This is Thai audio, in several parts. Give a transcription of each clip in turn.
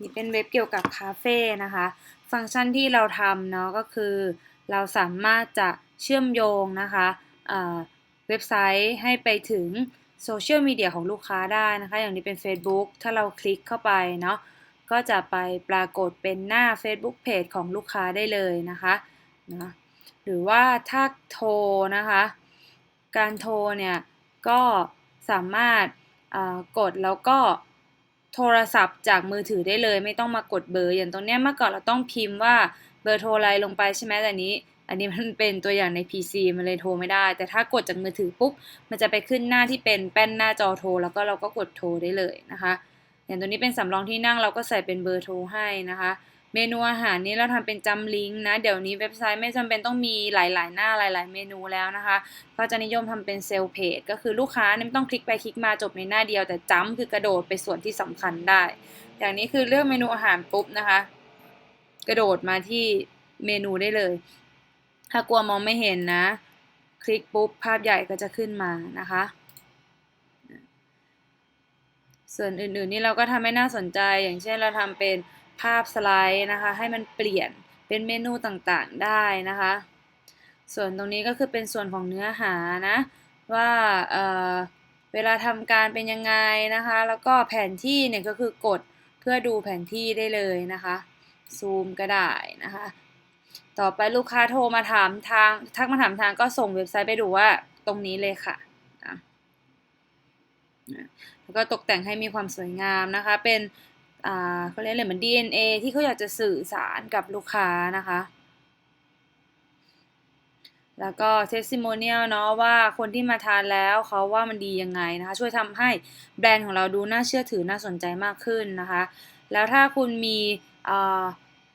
นี่เป็นเว็บเกี่ยวกับคาเฟ่นะคะ ฟังก์ชันที่เราทำเนาะก็คือ เราสามารถจะเชื่อมโยงนะคะเว็บไซต์ให้ไปถึงโซเชียลมีเดียของลูกค้าได้นะคะ อย่างนี้เป็น Facebook ถ้าเราคลิกเข้าไปเนาะก็จะไปปรากฏเป็นหน้า Facebook Page ของลูกค้าได้เลยนะคะนะหรือว่าถ้าโทรนะคะ การโทรเนี่ยก็สามารถกดแล้วก็ โทรศัพท์จากมือถือได้เลย ไม่ต้องมากดเบอร์ อย่างตรงเนี้ยเมื่อก่อนเราต้องพิมพ์ว่าเบอร์โทรอะไรลงไปใช่ไหมแต่นนี้ อันนี้มันเป็นตัวอย่างใน PC มันเลยโทรไม่ได้ แต่ถ้ากดจากมือถือปุ๊บมันจะไปขึ้นหน้าที่เป็นแป้นหน้าจอโทร แล้วก็เราก็กดโทรได้เลยนะคะ อย่างตัวนี้เป็นสำรองที่นั่งเราก็ใส่เป็นเบอร์โทรให้นะคะ เมนูอาหารนี้เราทำเป็นจำลิงก์นะ เดี๋ยวนี้เว็บไซต์ไม่จำเป็นต้องมีหลาย ๆ หน้าหลาย ๆ เมนูแล้วนะคะ ก็จะนิยมทำเป็นเซลล์เพจก็คือลูกค้าไม่ต้องคลิกไปคลิกมาจบในหน้าเดียว แต่จำคือกระโดดไปส่วนที่สำคัญได้ อย่างนี้คือเลือกเมนูอาหารปุ๊บนะคะ กระโดดมาที่เมนูได้เลย ถ้ากลัวมองไม่เห็นนะ คลิกปุ๊บภาพใหญ่ก็จะขึ้นมานะคะส่วนอื่นๆนี่เราก็ทำให้น่าสนใจอย่างเช่นเราทำเป็น ภาพสไลด์นะคะ ให้มันเปลี่ยนเป็นเมนูต่างๆได้นะคะ ส่วนตรงนี้ก็คือเป็นส่วนของเนื้อหานะ ว่าเเวลาทำการเป็นยังไงนะคะ แล้วก็แผนที่เนี่ยก็คือกดเพื่อดูแผนที่ได้เลยนะคะ ซูมก็ได้นะคะ ต่อไปลูกค้าโทรมาถามทางทักมาถามทางก็ส่งเว็บไซต์ไปดูว่าตรงนี้เลยค่ะนะแล้วก็ตกแต่งให้มีความสวยงามนะคะ เป็น เขาเรียกอะไรเหมือน DNA ที่เขาอยากจะสื่อสารกับลูกค้านะคะ แล้วก็ testimonial เนาะว่าคนที่มาทานแล้วเขาว่ามันดียังไงนะคะ ช่วยทำให้แบรนด์ของเราดูน่าเชื่อถือน่าสนใจมากขึ้นนะคะ แล้วถ้าคุณมี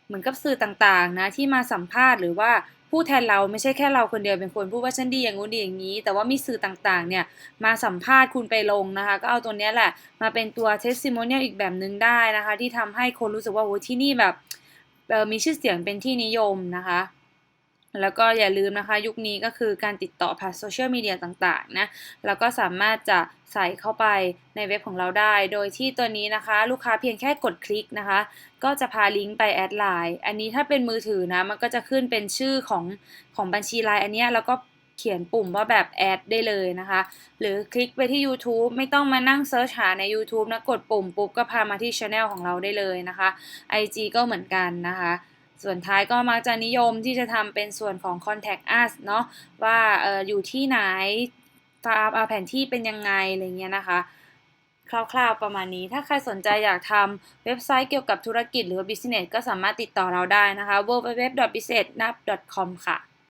เหมือนกับสื่อต่างๆนะที่มาสัมภาษณ์หรือว่า ผู้แทนเราไม่ใช่แค่เราคนเดียวเป็นคนพูดว่าฉันดีอย่างงู้นดีอย่างนี้ แต่ว่ามีสื่อต่างๆเนี่ยมาสัมภาษณ์คุณไปลงนะคะ ก็เอาตัวนี้แหละมาเป็นตัว testimonial อีกแบบหนึ่งได้นะคะ ที่ทำให้คนรู้สึกว่าโอ้ที่นี่แบบมีชื่อเสียงเป็นที่นิยมนะคะ แล้วก็อย่าลืมนะคะ ยุคนี้ก็คือการติดต่อผ่านโซเชียลมีเดียต่างๆนะแล้วก็สามารถจะใส่เข้าไปในเว็บของเราได้ โดยที่ตัวนี้นะคะ ลูกค้าเพียงแค่กดคลิกนะคะ ก็จะพาลิงก์ไปแอดไลน์อันนี้ถ้าเป็นมือถือนะ มันก็จะขึ้นเป็นชื่อของของบัญชีไลน์อันนี้แล้วก็เขียนปุ่มว่าแบบแอดได้เลยนะคะ หรือคลิกไปที่ YouTube ไม่ต้องมานั่งเซิร์ชหาใน YouTube นะ กดปุ่มปุ๊บก็พามาที่ช anel ของเราได้เลยนะคะ IG ก็เหมือนกันนะคะ ส่วนท้ายก็มักจะนิยมที่จะทำเป็นส่วนของ contact us เนาะว่าอออยู่ที่ไหนตามแผนที่เป็นยังไงอะไรเงี้ยนะคะคร่าวๆประมาณนี้ ถ้าใครสนใจอยากทำเว็บไซต์เกี่ยวกับธุรกิจหรือ business ก็สามารถติดต่อเราได้นะคะ www.businessnap.com ค่ะ